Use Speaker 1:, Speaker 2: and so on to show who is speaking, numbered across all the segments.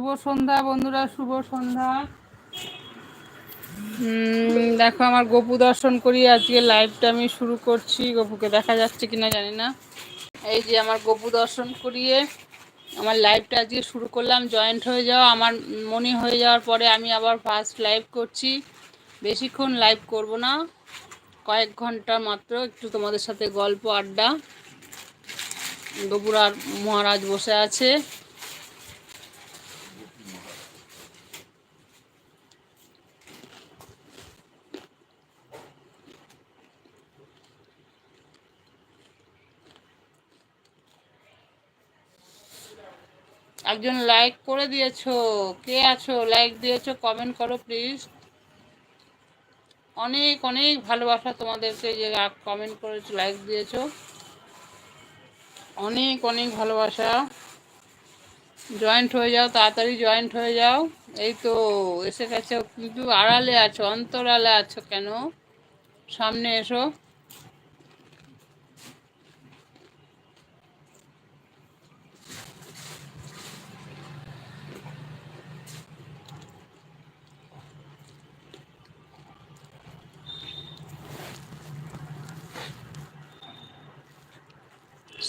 Speaker 1: শুভ সন্ধ্যা, বন্ধুরা, শুভ সন্ধ্যা। দেখো আমার গপু দর্শন করি আজকে লাইভটা আমি শুরু করছি। গপুকে দেখা যাচ্ছে কিনা জানি না। এই যে আমার গপু দর্শন করিয়ে আমার লাইভটা আজকে শুরু করলাম। জয়েন্ট হয়ে যাওয়া আমার মনে হয়ে যাওয়ার পরে আমি আবার ফার্স্ট লাইভ করছি। বেশিক্ষণ লাইভ করব না। কয়েক ঘণ্টা মাত্র একটু তোমাদের সাথে গল্প, আড্ডা। গপুরার মহারাজ বসে আছে। একজন লাইক করে দিয়েছ। কে আছো? লাইক দিয়েছ কমেন্ট করো প্লিজ অনেক অনেক ভালোবাসা তোমাদেরকে যে কমেন্ট করেছ লাইক দিয়েছ। অনেক অনেক ভালোবাসা। জয়েন্ট হয়ে যাও, তাড়াতাড়ি জয়েন্ট হয়ে যাও। এই তো, এসে গেছে কিন্তু আড়ালে আছো, অন্তরালে আছো কেন? সামনে এসো।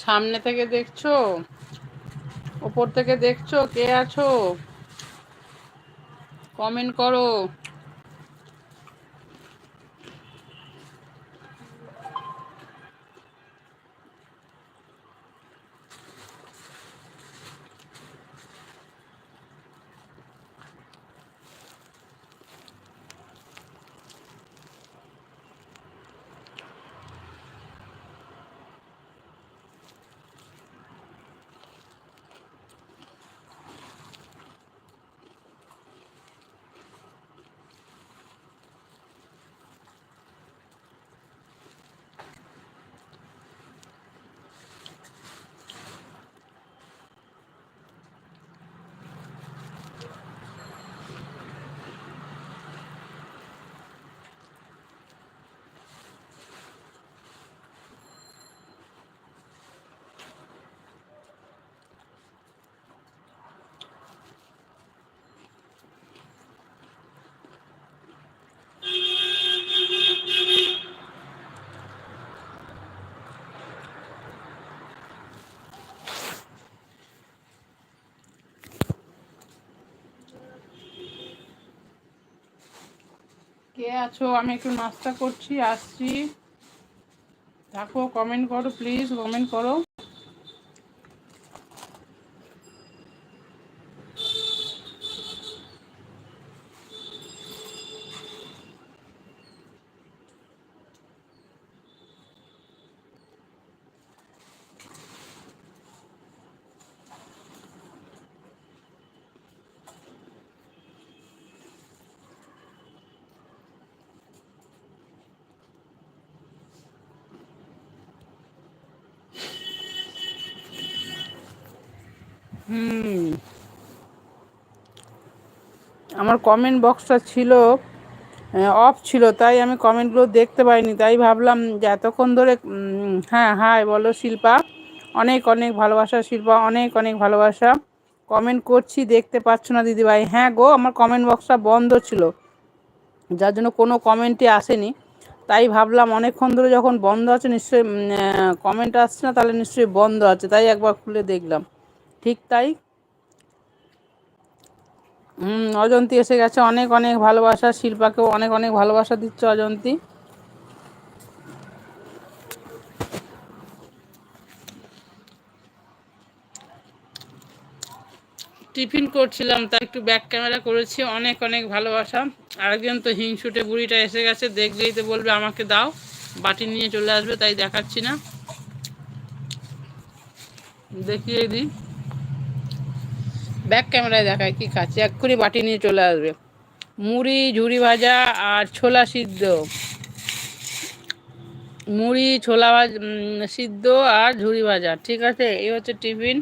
Speaker 1: সামনে থেকে দেখছ? ওপর থেকে দেখছ? কে আছো? কমেন্ট করো। কে আছো? আমি একটু নাস্তা করছি আসছি। থাকো কমেন্ট করো প্লিজ কমেন্ট করো। হুম। আমার কমেন্ট বক্সটা ছিল অফ ছিল, তাই আমি কমেন্টগুলো দেখতে পাইনি। তাই ভাবলাম যে এতক্ষণ ধরে হ্যাঁ হাই বলো শিল্পা। অনেক অনেক ভালোবাসা শিল্পা, অনেক অনেক ভালোবাসা। কমেন্ট করছি, দেখতে পাচ্ছ না দিদিভাই? হ্যাঁ গো, আমার কমেন্ট বক্সটা বন্ধ ছিল। যার জন্য কোনো কমেন্টই আসেনি। তাই ভাবলাম অনেকক্ষণ ধরে যখন বন্ধ আছে, নিশ্চয়ই কমেন্ট আসছে না, তাহলে নিশ্চয়ই বন্ধ আছে। তাই একবার খুলে দেখলাম। ঠিক তাই? হুম, অজন্তি এসে গেছে। অনেক অনেক ভালোবাসা। শিল্পাকেও অনেক অনেক ভালোবাসা দিচ্ছে অজন্তী। টিফিন করছিলাম, তাই একটু ব্যাক ক্যামেরা করেছি। অনেক অনেক ভালোবাসা। আরেকজন তো হিংসুটে বুড়িটা এসে গেছে। দেখলেই তো বলবে, আমাকে দাও। বাটি নিয়ে চলে আসবে, তাই দেখাচ্ছি না। দেখিয়ে দিই। ব্যাক ক্যামেরায় দেখায় কি খাচ্ছে? এক্ষুনি বাটি নিয়ে চলে আসবে। মুড়ি, ঝুড়ি ভাজা আর ছোলা সিদ্ধ। মুড়ি, ছোলা ভাজা সিদ্ধ আর ঝুড়ি ভাজা, ঠিক আছে? এই হচ্ছে টিফিন।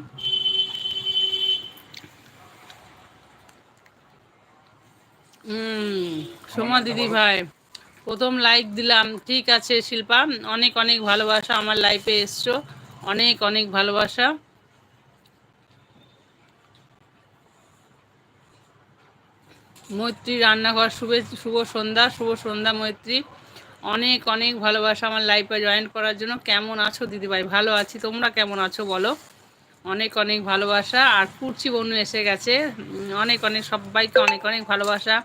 Speaker 1: সোমা দিদি ভাই, প্রথম লাইক দিলাম। ঠিক আছে শিল্পা, অনেক অনেক ভালোবাসা আমার লাইফে এসছো। অনেক অনেক ভালোবাসা। মৈত্রী রান্নাঘর, শুভ শুভ সন্ধ্যা শুভ সন্ধ্যা মৈত্রী। অনেক অনেক ভালোবাসা আমার লাইফে জয়েন করার জন্য। কেমন আছো দিদিভাই? ভালো আছি। তোমরা কেমন আছো বলো? অনেক অনেক ভালোবাসা। আর কুর্চি বনু এসে গেছে। অনেক অনেক, সবাইকে অনেক অনেক ভালোবাসা।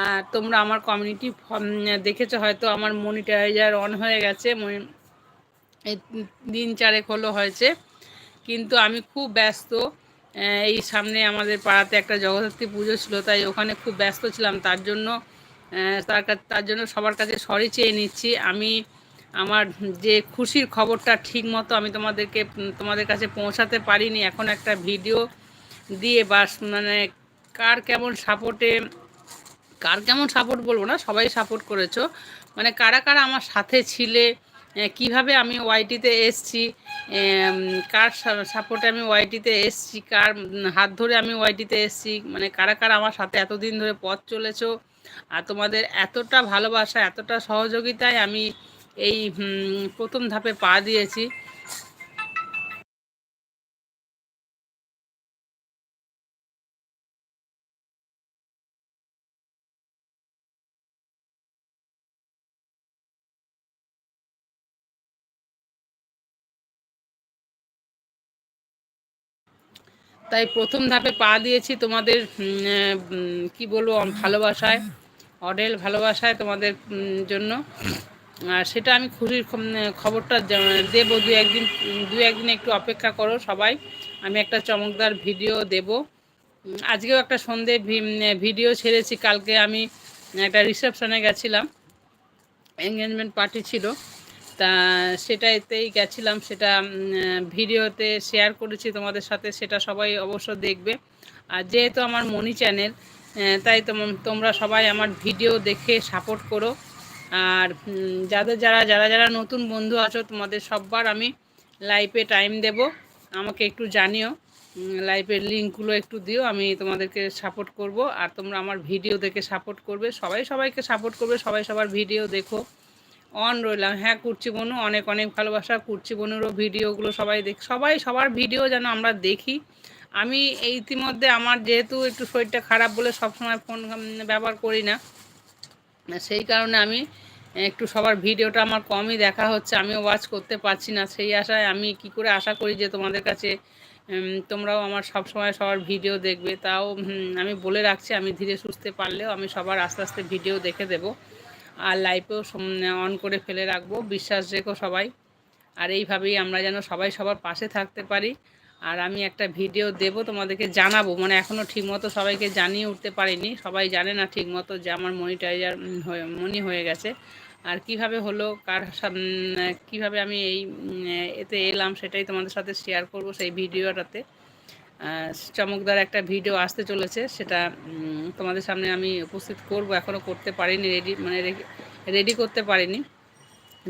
Speaker 1: আর তোমরা আমার কমিউনিটি দেখেছ হয়তো আমার মনিটাইজার অন হয়ে গেছে। দিন চারেক হলো হয়েছে। কিন্তু আমি খুব ব্যস্ত। এই সামনে আমাদের পাড়াতে একটা জগদ্ধাত্রী পুজো ছিল, তাই ওখানে খুব ব্যস্ত ছিলাম। তার জন্য তার তার জন্য সবার কাছে সরি চেয়ে নিচ্ছি। আমি, আমার যে খুশির খবরটা ঠিক মতো আমি তোমাদেরকে, তোমাদের কাছে পৌঁছাতে পারিনি। এখন একটা ভিডিও দিয়ে বাস মানে কার কেমন সাপোর্টে, কার কেমন সাপোর্ট বলব না, সবাই সাপোর্ট করেছ। মানে কারা কারা আমার সাথে ছিলে কীভাবে আমি ওয়াইটিতে এসছি কার সাপোর্টে আমি ওয়াইটিতে এসছি, কার হাত ধরে আমি ওয়াইটিতে এসছি মানে কারা কারা আমার সাথে এতদিন ধরে পথ চলেছ, আর তোমাদের এতটা ভালোবাসা, এতটা সহযোগিতায় আমি এই প্রথম ধাপে পা দিয়েছি। তাই প্রথম ধাপে পা দিয়েছি তোমাদের কি বলব ভালোবাসায়, অডেল ভালোবাসায় তোমাদের জন্য। আর সেটা আমি খুশির খবরটা দেব দু একদিন দু একদিন একটু অপেক্ষা করো সবাই। আমি একটা চমকদার ভিডিও দেব। আজকেও একটা সন্ধে ভিডিও ছেড়েছি। কালকে আমি একটা রিসেপশনে গেছিলাম। এঙ্গেজমেন্ট পার্টি ছিল। তা সেটাতেই গেছিলাম, সেটা ভিডিওতে শেয়ার করেছি তোমাদের সাথে, সেটা সবাই অবশ্য দেখবে। আর যেহেতু আমার মনি চ্যানেল তাই তোমরা সবাই আমার ভিডিও দেখে সাপোর্ট করো। আর যাদের যারা যারা যারা নতুন বন্ধু আছো, তোমাদের সববার আমি লাইভে টাইম দেব। আমাকে একটু জানিও লাইভের লিঙ্কগুলো একটু দিও, আমি তোমাদেরকে সাপোর্ট করব। আর তোমরা আমার ভিডিও দেখে সাপোর্ট করবে। সবাই সবাইকে সাপোর্ট করবে, সবাই সবার ভিডিও দেখো। অন রইলাম। হ্যাঁ কুর্চি বনু, অনেক অনেক ভালোবাসা। কুর্চি বনুরও ভিডিওগুলো সবাই দেখ, সবাই, সবার ভিডিও যেন আমরা দেখি। আমি এই ইতিমধ্যে আমার যেহেতু একটু শরীরটা খারাপ বলে সবসময় ফোন ব্যবহার করি না, সেই কারণে আমি একটু সবার ভিডিওটা আমার কমই দেখা হচ্ছে, আমিও ওয়াচ করতে পারছি না। সেই আশায় আমি কি করে আশা করি যে তোমাদের কাছে তোমরাও আমার সব সময় সবার ভিডিও দেখবে। তাও আমি বলে রাখছি, আমি ধীরে সুস্থে পারলেও আমি সবার আস্তে আস্তে ভিডিও দেখে দেব। আর লাইভেও অন করে ফেলে রাখব। বিশ্বাস রেখো সবাই। আর এইভাবেই আমরা যেন সবাই সবার পাশে থাকতে পারি। আর আমি একটা ভিডিও দেব, তোমাদেরকে জানাব। মানে এখনও ঠিকমতো সবাইকে জানিয়ে উঠতে পারিনি। সবাই জানে না ঠিকমতো যে আমার মনিটাইজার মনি হয়ে গেছে। আর কীভাবে হলো, কার কীভাবে আমি এই এতে এলাম সেটাই তোমাদের সাথে শেয়ার করব সেই ভিডিওটাতে চমকদার একটা ভিডিও আসতে চলেছে, সেটা তোমাদের সামনে আমি উপস্থিত করব। এখনও করতে পারিনি রেডি মানে রেডি করতে পারিনি।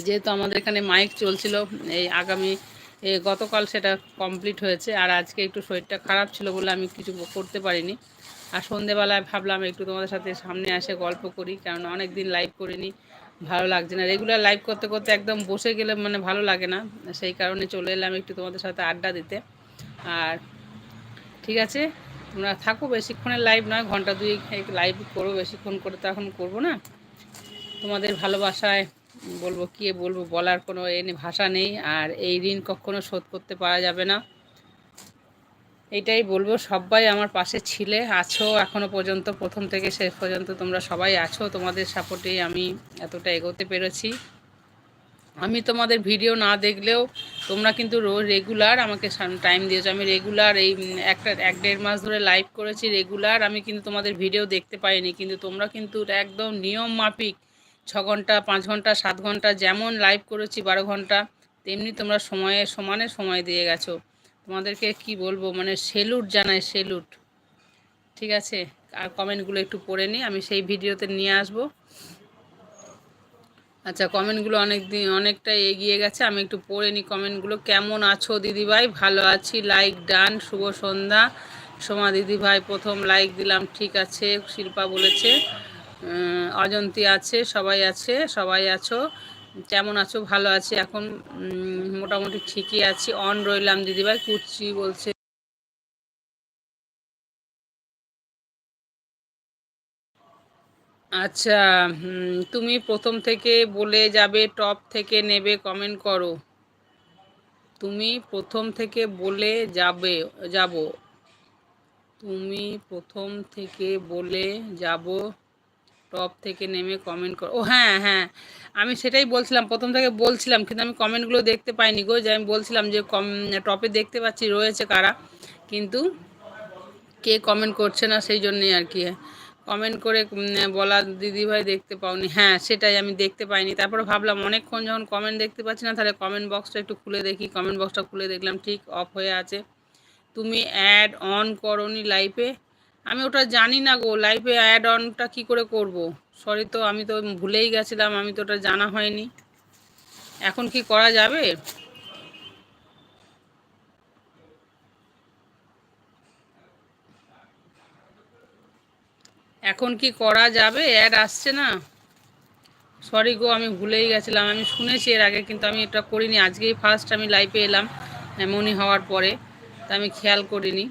Speaker 1: যেহেতু আমাদের এখানে মাইক চলছিল, এই আগামী গতকাল সেটা কমপ্লিট হয়েছে, আর আজকে একটু শরীরটা খারাপ ছিল বলে আমি কিছু করতে পারিনি। আর সন্ধেবেলায় ভাবলাম একটু তোমাদের সাথে সামনে আসে গল্প করি কারণ অনেক দিন লাইভ করিনি, ভালো লাগছে না। রেগুলার লাইভ করতে করতে একদম বসে গেলে মানে ভালো লাগে না, সেই কারণে চলে এলাম একটু তোমাদের সাথে আড্ডা দিতে। আর ঠিক আছে? তোমরা থাকো, বেশিক্ষণের লাইভ নয়, ঘণ্টা দুই লাইভ করো, বেশিক্ষণ করে তো এখন করব না। তোমাদের ভালোবাসায় বলব কে বলব, বলার কোনো এনে ভাষা নেই, আর এই ঋণ কখনো শোধ করতে পারা যাবে না। এটাই বলব, সবাই আমার পাশে ছিলে, আছো এখনও পর্যন্ত, প্রথম থেকে শেষ পর্যন্ত তোমরা সবাই আছো, তোমাদের সাপোর্টেই আমি এতটা এগোতে পেরেছি। আমি তোমাদের ভিডিও না দেখলেও তোমরা কিন্তু রোজ রেগুলার আমাকে টাইম দিয়েছ। আমি রেগুলার এই একটা, এক দেড় মাস ধরে লাইভ করেছি রেগুলার আমি কিন্তু তোমাদের ভিডিও দেখতে পাইনি। কিন্তু তোমরা কিন্তু একদম নিয়ম মাফিক ছ ঘণ্টা, পাঁচ ঘণ্টা, সাত ঘণ্টা যেমন লাইভ করেছি, বারো ঘণ্টা, তেমনি তোমরা সময়ে, সমানে সময় দিয়ে গেছো। তোমাদেরকে কি বলব? মানে সেলুট জানাই সেলুট ঠিক আছে? আর কমেন্টগুলো একটু পড়ে নিই আমি সেই ভিডিওতে নিয়ে আসব। আচ্ছা কমেন্টগুলো অনেক দিন অনেকটা এগিয়ে গেছে। আমি একটু পড়ে নিই কমেন্টগুলো। কেমন আছো দিদিভাই? ভালো আছি। লাইক ডান, শুভ সন্ধ্যা। সোমা দিদিভাই, প্রথম লাইক দিলাম, ঠিক আছে, শিল্পা বলেছে। অজন্তি আছে, সবাই আছে, সবাই আছো। কেমন আছো? ভালো আছি। এখন মোটামুটি ঠিকই আছি। অন রইলাম দিদিভাই। কুচি বলছে আচ্ছা তুমি প্রথম থেকে বলে যাবে টপ থেকে নেবে কমেন্ট করো। তুমি প্রথম থেকে বলে যাবে, যাব। তুমি প্রথম থেকে বলে যাব টপ থেকে নেমে কমেন্ট করো। ও হ্যাঁ হ্যাঁ আমি সেটাই বলছিলাম, প্রথম থেকে বলছিলাম, কিন্তু আমি কমেন্টগুলো দেখতে পাইনি গো, যে আমি বলছিলাম যে কম টপে দেখতে পাচ্ছি রয়েছে কারা, কিন্তু কে কমেন্ট করছে না, সেই জন্যই আর কি। কমেন্ট করে বলা দিদিভাই দেখতে পাওনি। হ্যাঁ সেটাই আমি দেখতে পাইনি। তারপরে ভাবলাম অনেকক্ষণ যখন কমেন্ট দেখতে পাচ্ছি না, তাহলে কমেন্ট বক্সটা একটু খুলে দেখি। কমেন্ট বক্সটা খুলে দেখলাম, ঠিক অফ হয়ে আছে। তুমি অ্যাড অন করনি লাইফে আমি ওটা জানি না গো লাইফে অ্যাড অনটা কি করে করব। সরি তো, আমি তো ভুলেই গেছিলাম, আমি তো ওটা জানা হয়নি। এখন কি করা যাবে? এখন কি করা যাবে? অ্যাড আসছে না। সরি গো, আমি ভুলেই গেছিলাম। আমি শুনেছি এর আগে, কিন্তু আমি এটা করিনি। আজকেই ফার্স্ট আমি লাইভে এলাম, এমনই হওয়ার পরে। তা আমি খেয়াল করিনি।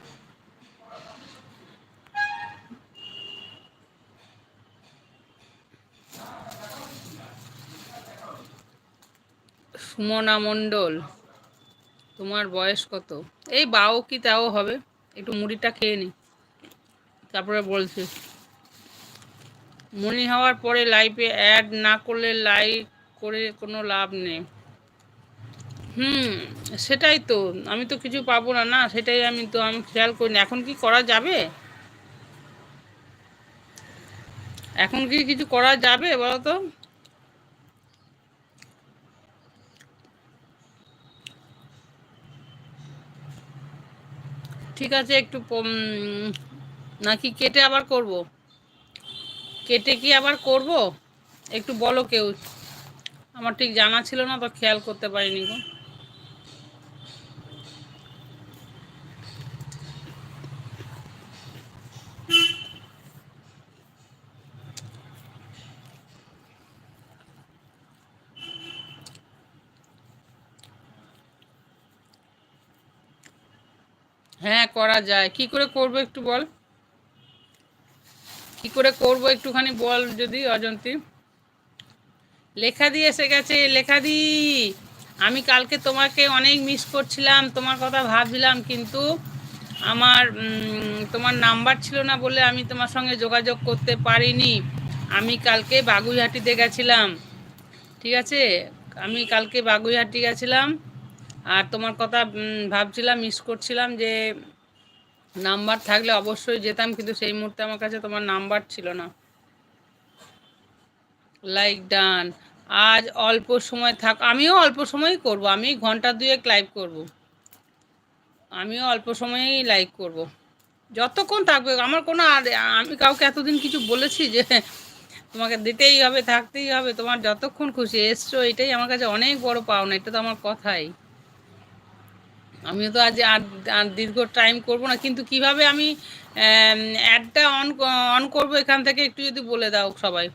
Speaker 1: সুমনা মণ্ডল, তোমার বয়স কত? এই বাও কি তাও হবে? একটু মুড়িটা খেয়ে নি। তারপরে বলছি। মনি হওয়ার পরে লাইফে অ্যাড না করলে লাইক করে কোনো লাভ নেই। হুম, সেটাই তো। আমি তো কিছু পাবো না না, সেটাই আমি তো, আমি খেয়াল করিনি। এখন কি করা যাবে? এখন কি কিছু করা যাবে বলো তো ঠিক আছে, একটু নাকি কেটে আবার করব? কেটে কি আবার করব? একটু বলো কেউ। আমার ঠিক জানা ছিল না, তো খেয়াল করতে পারিনি গো। হ্যাঁ করা যায়। কি করে করব একটু বল? কি করে করব একটুখানি বল যদি, অজন্তি। লেখা দিয়ে এসে গেছে লেখা দি আমি কালকে তোমাকে অনেক মিস করছিলাম, তোমার কথা ভাবছিলাম, কিন্তু আমার তোমার নাম্বার ছিল না বলে আমি তোমার সঙ্গে যোগাযোগ করতে পারিনি। আমি কালকে বাগুইহাটিতে গেছিলাম, ঠিক আছে? আমি কালকে বাগুইহাটি গেছিলাম, আর তোমার কথা ভাবছিলাম মিস করছিলাম যে নাম্বার থাকলে অবশ্যই যেতাম, কিন্তু সেই মুহূর্তে আমার কাছে তোমার নাম্বার ছিল না। লাইক ডান আজ অল্প সময় থাক, আমিও অল্প সময়ই করব, আমি ঘণ্টা দুয়েক লাইভ করব। আমিও অল্প সময়েই লাইক করব। যতক্ষণ থাকবে, আমার কোনো আর আমি কাউকে এতদিন কিছু বলেছি যে তোমাকে দিতেই হবে, থাকতেই হবে, তোমার যতক্ষণ খুশি, এসছো, এটাই আমার কাছে অনেক বড় পাওনা, এটা তো আমার কথাই। আমিও তো আজ আর দীর্ঘ টাইম করব না, কিন্তু কীভাবে আমি অ্যাডটা অন অন করব এখান থেকে একটু যদি বলে দাও সবাই।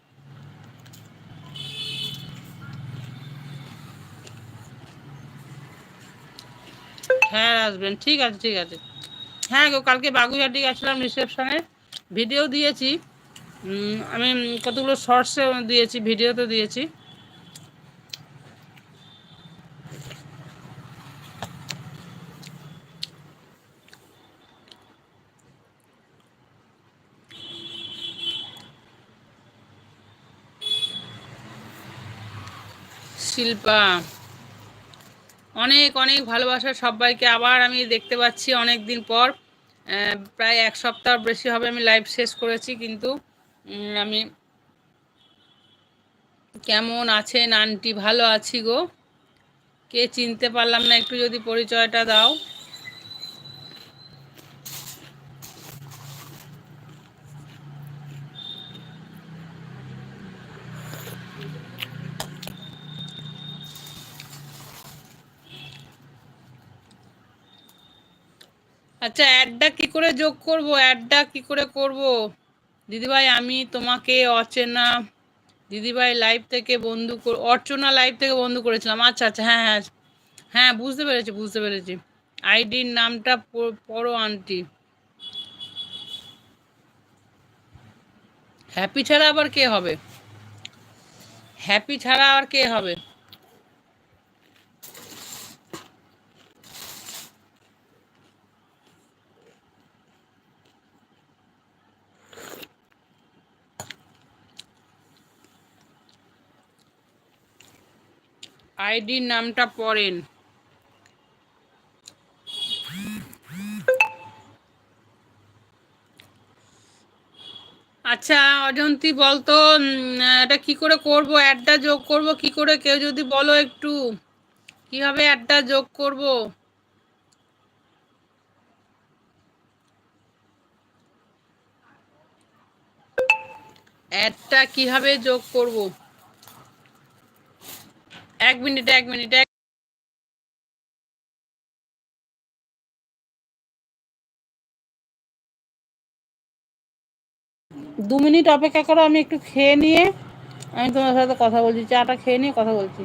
Speaker 1: হ্যাঁ আসবেন ঠিক আছে ঠিক আছে। হ্যাঁ গো, কালকে বাগুইহাটি গেছিলাম রিসেপশনে ভিডিও দিয়েছি। আমি কতগুলো শর্টসে দিয়েছি ভিডিওতে দিয়েছি। শিল্পা। অনেক অনেক ভালোবাসা সবাইকে। আবার আমি দেখতে পাচ্ছি অনেক দিন পর প্রায় এক সপ্তাহ বেশি হবে আমি লাইভ শেষ করেছি, কিন্তু আমি কেমন আছেন, আন্টি? ভালো আছি গো। কে চিনতে পারলাম না, একটু যদি পরিচয়টা দাও আচ্ছা অ্যাডটা কি করে যোগ করব? অ্যাডটা কি করে করব? দিদিভাই, আমি তোমাকে অচেনা দিদিভাই লাইভ থেকে বন্ধু অর্চনা লাইভ থেকে বন্ধু করেছিলাম। আচ্ছা আচ্ছা হ্যাঁ হ্যাঁ হ্যাঁ বুঝতে পেরেছি বুঝতে পেরেছি। আইডির নামটা পড়ো আন্টি হ্যাপি ছাড়া আবার কে হবে? হ্যাপি ছাড়া আর কে হবে? আইডির নামটা পড়েন। আচ্ছা অজন্তি বলতো এটা কি করে করব? অ্যাডটা যোগ করব কি করে? কেউ যদি বলো একটু। কীভাবে অ্যাডটা যোগ করব? অ্যাডটা কীভাবে যোগ করব? এক মিনিট এক মিনিট এক দু মিনিট অপেক্ষা করো, আমি একটু খেয়ে নিয়ে আমি তোমার সাথে কথা বলছি চাটা খেয়ে নিয়ে কথা বলছি।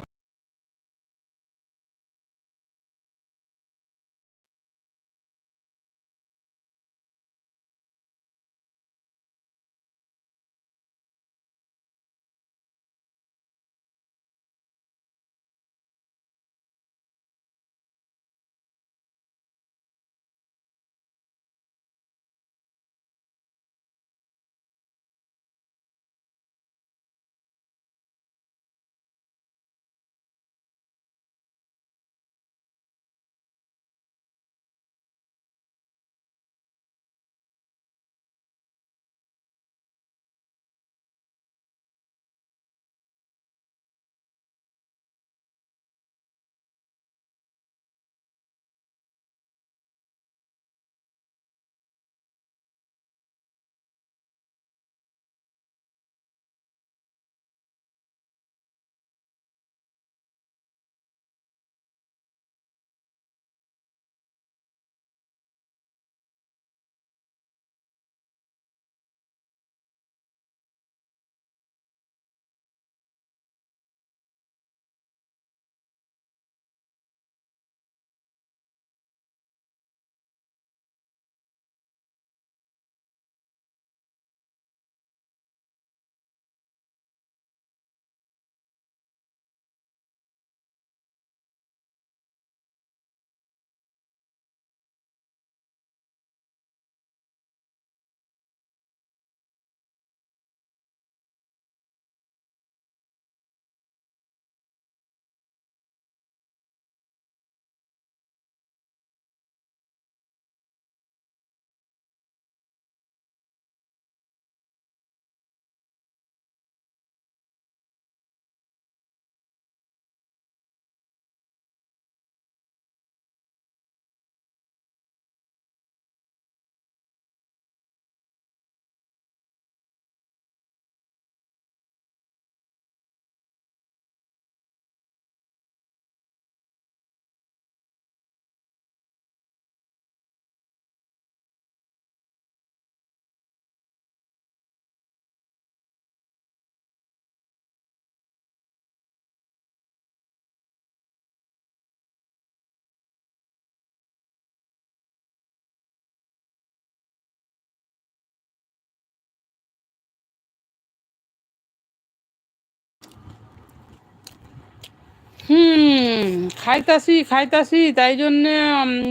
Speaker 1: হুম, খাইতাছি খাইতাছি, তাই জন্য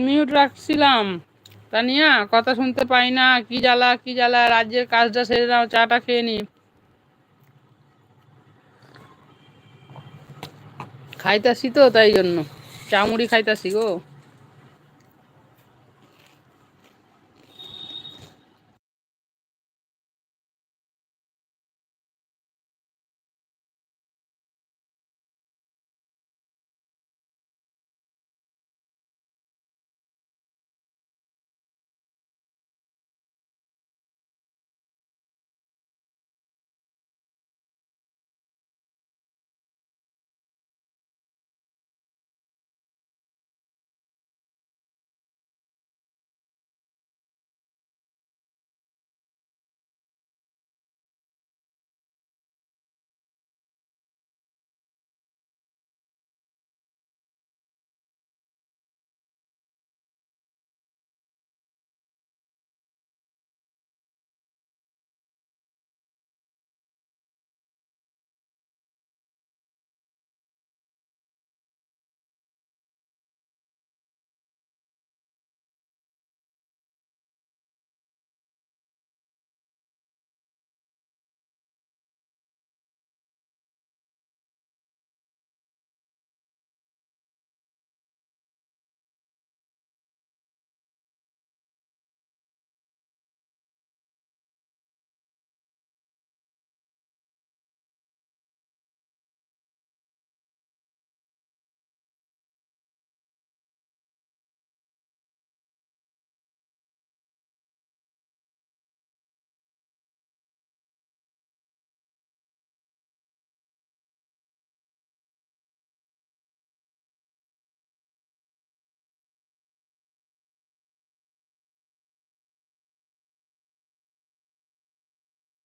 Speaker 1: মিউট রাখছিলাম। তানিয়া কথা শুনতে পাই না, কি জ্বালা কি জ্বালা, রাজ্যের কাজটা সেরে নাও, চাটা খেয়ে নি। খাইতাছি তো, তাই জন্য। চামুড়ি খাইতাছি গো।